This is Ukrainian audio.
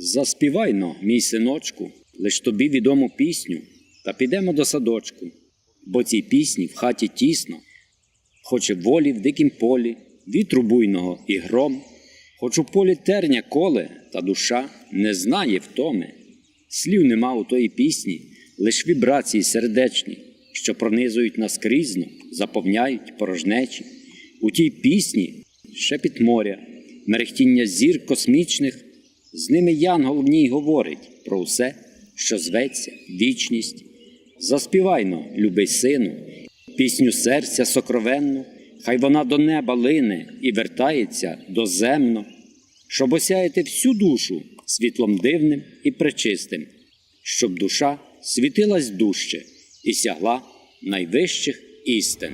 Заспівайно, мій синочку, лиш тобі відому пісню, та підемо до садочку, бо цій пісні в хаті тісно, хоче волі в дикім полі, вітру буйного і гром, хоч у полі терня коле, та душа не знає втоми. Слів нема у тої пісні, лиш вібрації сердечні, що пронизують наскрізно, заповняють порожнечі. У тій пісні шепіт моря, мерехтіння зір космічних, з ними янгол в ній говорить про все, що зветься вічність. Заспівайно, любий сину, пісню серця сокровенну, хай вона до неба лине і вертається доземно, щоб осяяти всю душу світлом дивним і пречистим, щоб душа світилась дужче і сягла найвищих істин.